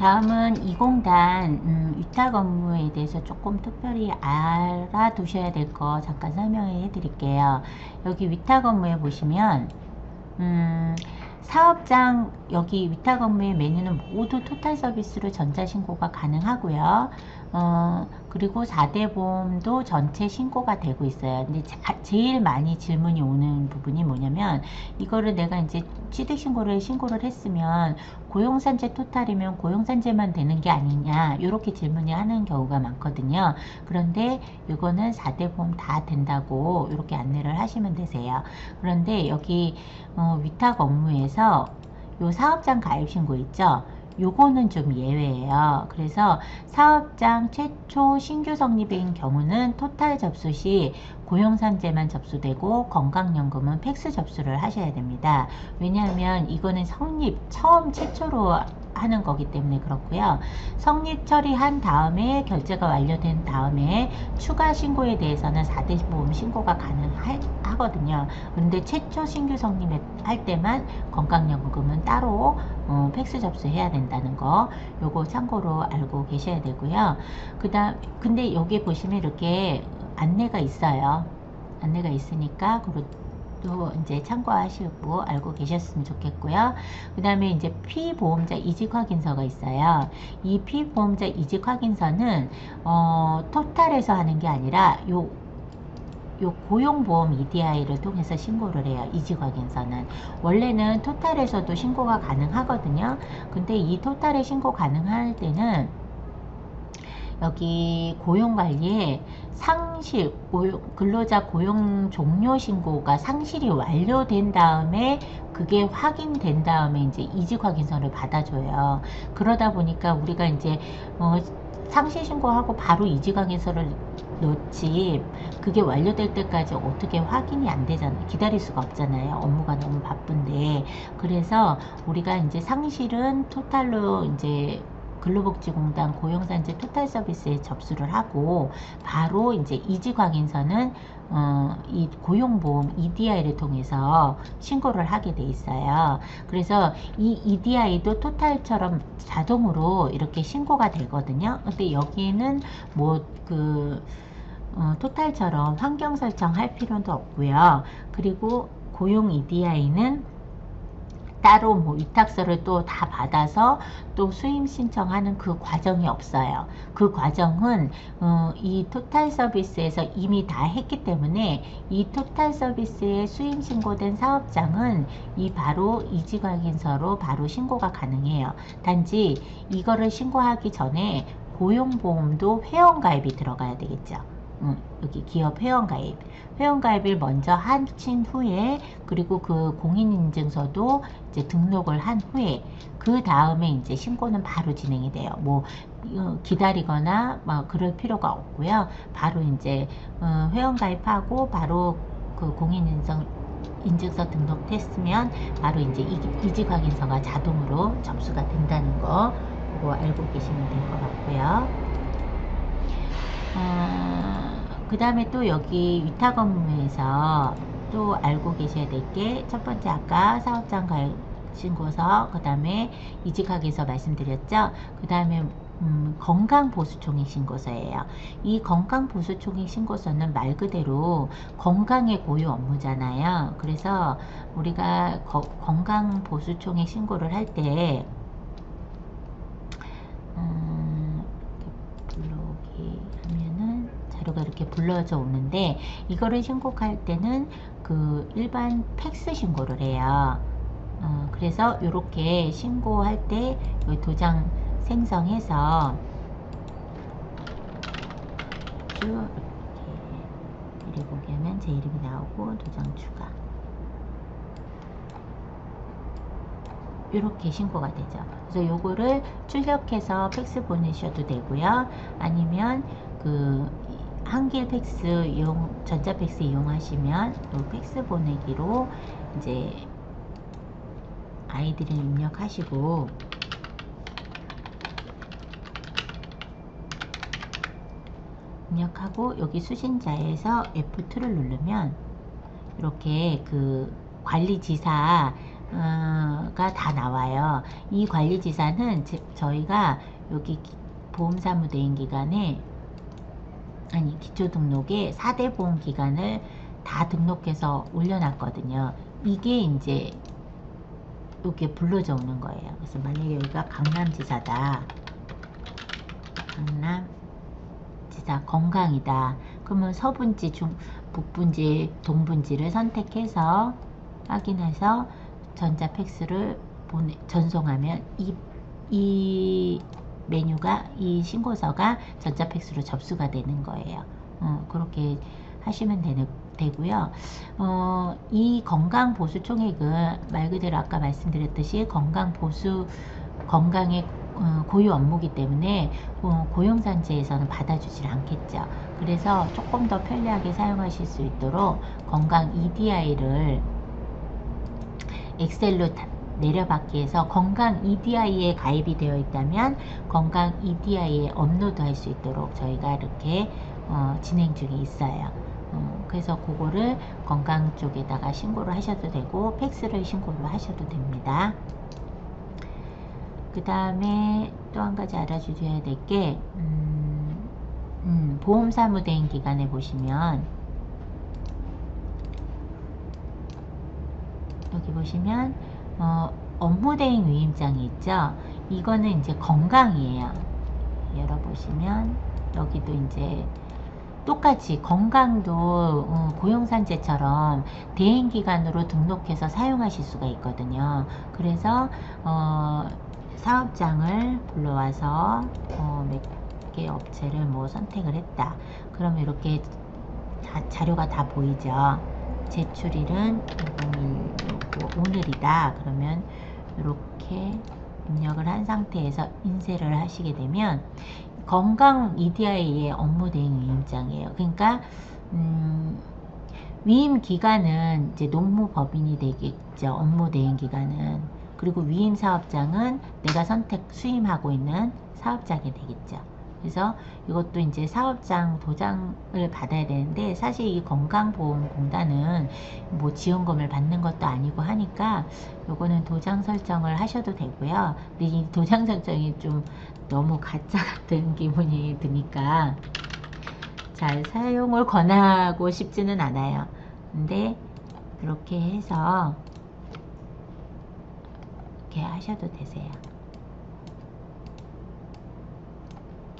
다음은 이 공단 음, 위탁 업무에 대해서 조금 특별히 알아두셔야 될 거 잠깐 설명해 드릴게요. 여기 위탁 업무에 보시면 음, 사업장 여기 위탁 업무의 메뉴는 모두 토탈 서비스로 전자신고가 가능하고요. 어, 그리고 4대 보험도 전체 신고가 되고 있어요. 근데 자, 제일 많이 질문이 오는 부분이 뭐냐면 이거를 내가 이제 취득 신고를 신고를 했으면 고용산재 토탈이면 고용산재만 되는 게 아니냐 이렇게 질문이 하는 경우가 많거든요. 그런데 이거는 4대 보험 다 된다고 이렇게 안내를 하시면 되세요. 그런데 여기 어, 위탁 업무에서 요 사업장 가입 신고 있죠? 요거는 좀 예외예요. 그래서 사업장 최초 신규 성립인 경우는 토탈 접수 시 고용산재만 접수되고 건강연금은 팩스 접수를 하셔야 됩니다. 왜냐하면 이거는 성립 처음 최초로 하는 거기 때문에 그렇고요. 성립 처리한 다음에 결제가 완료된 다음에 추가 신고에 대해서는 4대 보험 신고가 가능하거든요. 그런데 최초 신규 성립할 때만 건강연금은 따로 어, 팩스 접수해야 된다는 거 요거 참고로 알고 계셔야 되고요. 그다음 근데 여기 보시면 이렇게 안내가 있어요. 안내가 있으니까 그 것도 이제 참고하시고 알고 계셨으면 좋겠고요. 그 다음에 이제 피보험자 이직 확인서가 있어요. 이 피보험자 이직 확인서는 어, 토탈에서 하는 게 아니라 요, 요 고용보험 EDI를 통해서 신고를 해요. 이직 확인서는. 원래는 토탈에서도 신고가 가능하거든요. 근데 이 토탈에 신고 가능할 때는 여기 고용관리에 상실, 고용, 근로자 고용 종료 신고가 상실이 완료된 다음에 그게 확인된 다음에 이제 이직 확인서를 받아줘요. 그러다 보니까 우리가 이제 어, 상실 신고하고 바로 이직 확인서를 넣지 그게 완료될 때까지 어떻게 확인이 안 되잖아요. 기다릴 수가 없잖아요. 업무가 너무 바쁜데 그래서 우리가 이제 상실은 토탈로 이제 근로복지공단 고용산재 토탈 서비스에 접수를 하고 바로 이제 이직 확인서는 어, 이 고용보험 EDI를 통해서 신고를 하게 돼 있어요. 그래서 이 EDI도 토탈처럼 자동으로 이렇게 신고가 되거든요. 근데 여기에는 뭐그 어, 토탈처럼 환경 설정할 필요도 없고요. 그리고 고용 EDI는 따로 뭐 위탁서를 또 다 받아서 또 수임 신청하는 그 과정이 없어요. 그 과정은 어, 이 토탈 서비스에서 이미 다 했기 때문에 이 토탈 서비스에 수임 신고된 사업장은 이 바로 이직 확인서로 바로 신고가 가능해요. 단지 이거를 신고하기 전에 고용보험도 회원가입이 들어가야 되겠죠. 음, 여기 기업 회원가입. 회원가입을 먼저 하신 후에 그리고 그 공인인증서도 이제 등록을 한 후에 그 다음에 이제 신고는 바로 진행이 돼요. 뭐 어, 기다리거나 뭐 그럴 필요가 없고요. 바로 이제 어, 회원가입하고 바로 그 공인인증 인증서 등록했으면 바로 이제 이직 확인서가 자동으로 접수가 된다는 거 그거 알고 계시면 될 것 같고요. 어, 그 다음에 또 여기 위탁 업무에서 또 알고 계셔야 될 게 첫 번째 아까 사업장 가입 신고서 그 다음에 이직하기서 말씀드렸죠 그 다음에 음, 건강보수총액 신고서예요. 이 건강보수총액 신고서는 말 그대로 건강의 고유 업무잖아요. 그래서 우리가 건강보수총액 신고를 할때 자료가 이렇게 불러져 오는데 이거를 신고할 때는 그 일반 팩스 신고를 해요. 어, 그래서 이렇게 신고할 때 도장 생성해서 쭉 이렇게 이렇게 하면 제 이름이 나오고 도장 추가 이렇게 신고가 되죠. 그래서 요거를 출력해서 팩스 보내셔도 되고요. 아니면 그 한길 팩스 이용 전자 팩스 이용하시면 또 팩스 보내기로 이제 아이들을 입력하시고 입력하고 여기 수신자에서 F2를 누르면 이렇게 그 관리지사 어, 가 나와요. 이 관리지사는 저희가 여기 보험사무대행 기간에 아니 기초등록에 4대 보험 기간을 다 등록해서 올려놨거든요. 이게 이제 이렇게 불러져 오는 거예요. 그래서 만약에 여기가 강남지사다. 강남지사 건강이다. 그러면 서분지, 중, 북분지, 동분지를 선택해서 확인해서 전자팩스를 보내, 전송하면 이, 이 메뉴가 이 신고서가 전자팩스로 접수가 되는 거예요. 어, 그렇게 하시면 되는, 되고요. 어, 이 건강 보수 총액은 말 그대로 아까 말씀드렸듯이 건강 보수 건강의 어, 고유 업무기 때문에 어, 고용산재에서는 받아주질 않겠죠. 그래서 조금 더 편리하게 사용하실 수 있도록 건강 EDI를 엑셀로 내려받기 해서 건강 EDI에 가입이 되어 있다면 건강 EDI에 업로드 할 수 있도록 저희가 이렇게 어, 진행 중에 있어요. 어, 그래서 그거를 건강 쪽에다가 신고를 하셔도 되고 팩스를 신고를 하셔도 됩니다. 그 다음에 또 한 가지 알아주셔야 될게 음, 음, 보험사무대행 기간에 보시면 여기 보시면 어, 업무대행 위임장이 있죠. 이거는 이제 건강이에요. 열어보시면 여기도 이제 똑같이 건강도 어, 고용산재처럼 대행기관으로 등록해서 사용하실 수가 있거든요. 그래서 어, 사업장을 불러와서 어, 몇개 업체를 뭐 선택을 했다. 그러면 이렇게 자, 자료가 다 보이죠. 제출일은 2016 오늘이다. 그러면 이렇게 입력을 한 상태에서 인쇄를 하시게 되면 건강 EDI의 업무 대행 위임장이에요. 그러니까 음, 위임 기간은 이제 농무법인이 되겠죠. 업무 대행 기간은 그리고 위임 사업장은 내가 선택 수임하고 있는 사업장이 되겠죠. 그래서 이것도 이제 사업장 도장을 받아야 되는데 사실 이 건강보험공단은 뭐 지원금을 받는 것도 아니고 하니까 요거는 도장 설정을 하셔도 되고요. 근데 이 도장 설정이 좀 너무 가짜 같은 기분이 드니까 잘 사용을 권하고 싶지는 않아요. 근데 이렇게 해서 이렇게 하셔도 되세요.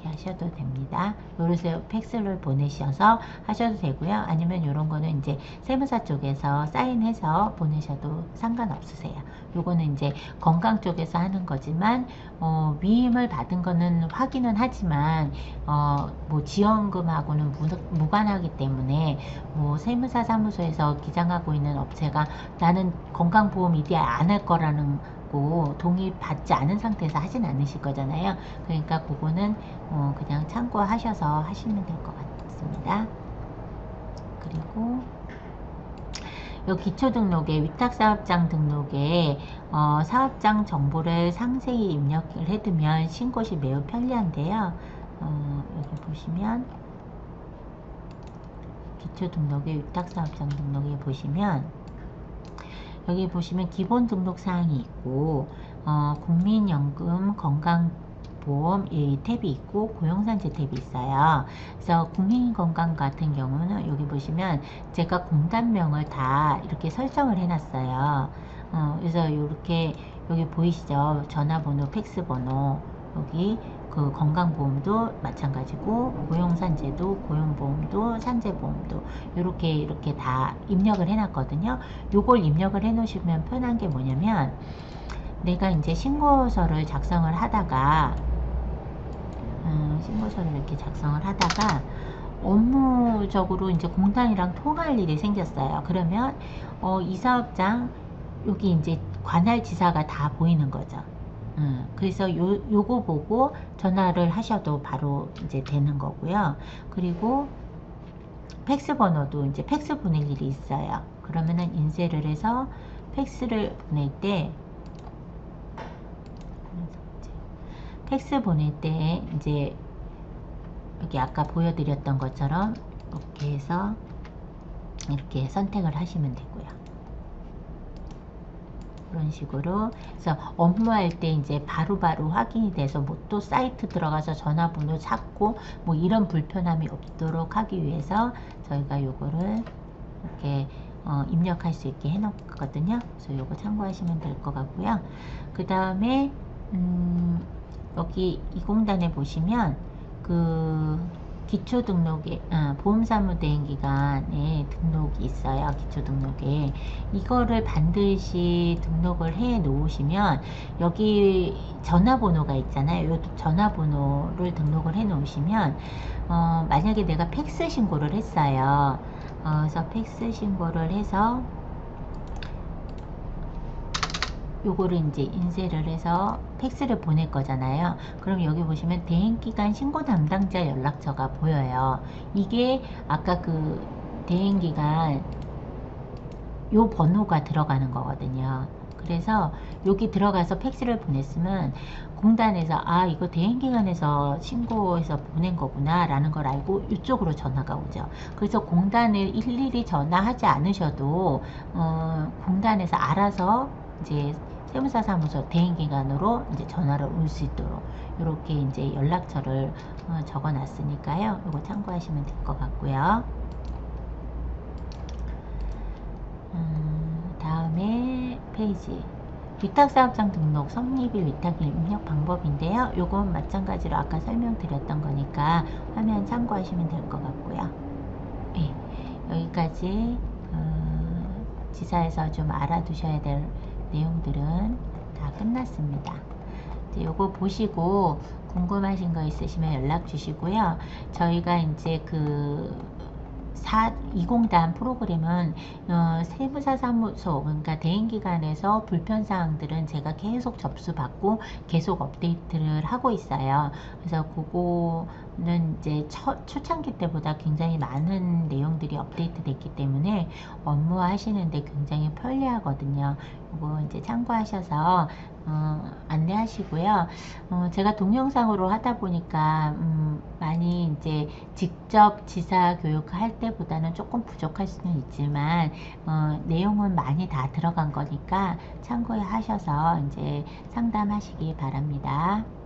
이렇게 하셔도 됩니다. 요래서 팩스를 보내셔서 하셔도 되고요. 아니면 이런 거는 이제 세무사 쪽에서 사인해서 보내셔도 상관없으세요. 요거는 이제 건강 쪽에서 하는 거지만 어, 위임을 받은 거는 확인은 하지만 어, 뭐 지원금하고는 무, 무관하기 때문에 뭐 세무사 사무소에서 기장하고 있는 업체가 나는 건강보험 이디 안할 거라는 받고 동의받지 않은 상태에서 하진 않으실 거잖아요. 그러니까 그거는 어 그냥 참고하셔서 하시면 될 것 같습니다. 그리고 요 기초등록에 위탁사업장 등록에 어, 사업장 정보를 상세히 입력을 해두면 신고시 매우 편리한데요. 어, 여기 보시면 기초등록에 위탁사업장 등록에 보시면 여기 보시면 기본 등록 사항이 있고 어, 국민연금 건강 보험 이 탭이 있고 고용산재 탭이 있어요. 그래서 국민건강 같은 경우는 여기 보시면 제가 공단명을 다 이렇게 설정을 해놨어요. 어, 그래서 이렇게 여기 보이시죠? 전화번호, 팩스번호 여기 그 건강보험도 마찬가지고 고용산재도 고용보험도 산재보험도 이렇게 이렇게 다 입력을 해놨거든요. 요걸 입력을 해 놓으시면 편한 게 뭐냐면 내가 이제 신고서를 작성을 하다가 음, 신고서를 이렇게 작성을 하다가 업무적으로 이제 공단이랑 통할 일이 생겼어요. 그러면 어, 이 사업장 여기 이제 관할 지사가 다 보이는 거죠. 음, 그래서 요, 요거 보고 전화를 하셔도 바로 이제 되는 거고요. 그리고 팩스 번호도 이제 팩스 보낼 일이 있어요. 그러면은 인쇄를 해서 팩스를 보낼 때 팩스 보낼 때 이제 여기 아까 보여드렸던 것처럼 이렇게 해서 이렇게 선택을 하시면 되고요. 그런 식으로 그래서 업무할 때 이제 바로 바로 확인이 돼서 뭐 또 사이트 들어가서 전화번호 찾고 뭐 이런 불편함이 없도록 하기 위해서 저희가 요거를 이렇게 어, 입력할 수 있게 해놓거든요. 그래서 요거 참고하시면 될 것 같고요. 그 다음에 음, 여기 이 공단에 보시면 그 기초 등록에 아, 보험사무 대행 기간에 등록이 있어요. 기초 등록에 이거를 반드시 등록을 해 놓으시면 여기 전화번호가 있잖아요. 요 전화번호를 등록을 해 놓으시면 어, 만약에 내가 팩스 신고를 했어요. 어, 그래서 팩스 신고를 해서 요거를 이제 인쇄를 해서 팩스를 보낼 거잖아요. 그럼 여기 보시면 대행기간 신고 담당자 연락처가 보여요. 이게 아까 그 대행기간 요 번호가 들어가는 거거든요. 그래서 여기 들어가서 팩스를 보냈으면 공단에서 아 이거 대행기관에서 신고해서 보낸 거구나 라는 걸 알고 이쪽으로 전화가 오죠 그래서 공단에 일일이 전화하지 않으셔도 어, 공단에서 알아서 이제 세무사 사무소 대행기관으로 이제 전화를 올 수 있도록 이렇게 이제 연락처를 어, 적어 놨으니까요 이거 참고하시면 될 것 같고요 음, 다음에 페이지 위탁사업장 등록 성립일 위탁일 입력 방법인데요. 요건 마찬가지로 아까 설명드렸던 거니까 화면 참고하시면 될 것 같고요. 네, 여기까지 어, 지사에서 좀 알아두셔야 될 내용들은 다 끝났습니다. 이제 요거 보시고 궁금하신 거 있으시면 연락 주시고요. 저희가 이제 그 4, 20단 프로그램은 어, 세무사 사무소 그러니까 대행기관에서 불편사항들은 제가 계속 접수받고 계속 업데이트를 하고 있어요. 그래서 그거 는 이제 첫, 초창기 때보다 굉장히 많은 내용들이 업데이트 됐기 때문에 업무 하시는데 굉장히 편리하거든요. 이거 이제 참고하셔서 어, 안내하시고요. 어, 제가 동영상으로 하다 보니까 음, 많이 이제 직접 지사 교육할 때보다는 조금 부족할 수는 있지만 어, 내용은 많이 다 들어간 거니까 참고하셔서 이제 상담하시기 바랍니다.